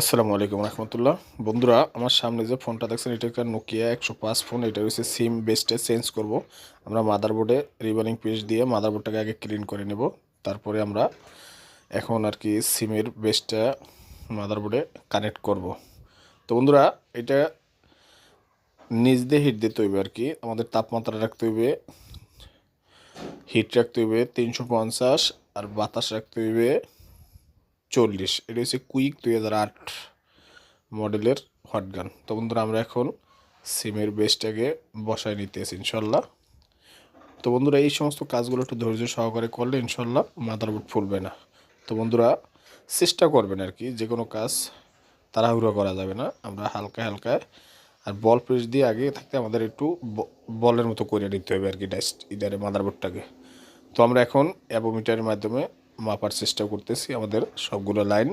আসসালামু আলাইকুম রহমতুল্লাহ। বন্ধুরা, আমার সামনে যে ফোনটা দেখছেন, এটা একটা নোকিয়া একশো পাঁচ ফোন। এটা হচ্ছে সিম বেসটা চেঞ্জ করব। আমরা মাদারবোর্ডে রিবানিং পেজ দিয়ে মাদারবোর্ডটাকে আগে ক্লিন করে নেব। তারপরে আমরা এখন আর কি সিমের বেসটা মাদারবোর্ডে কানেক্ট করব। তো বন্ধুরা, এটা নিজ দিয়ে হিট দিতে হইবে আর কি। আমাদের তাপমাত্রা রাখতে হইবে হিট রাখতে হইবে তিনশো পঞ্চাশ আর বাতাস রাখতে হইবে চল্লিশ। এটা হচ্ছে কুইক দুই হাজার আট মডেলের হটগান তো বন্ধুরা, আমরা এখন সিমের বেসটাকে বসায় নিতেছি ইনশাল্লাহ। তো বন্ধুরা, এই সমস্ত কাজগুলো একটু ধৈর্য সহকারে করলে ইনশাল্লাহ মাদারবোর্ড ফুলবে না। তো বন্ধুরা, চেষ্টা করবেন আর কি, যে কোনো কাজ তাড়াহুড়ো করা যাবে না। আমরা হালকা হালকা আর বল প্রেস দিয়ে আগে থাকতে আমাদের একটু বলের মতো করে নিতে হবে আর কি ডাইস্ট ইদারে মাদারবোর্ডটাকে। তো আমরা এখন অ্যাবোমিটারের মাধ্যমে মাপার চেষ্টা করতেছি আমাদের সবগুলো লাইন।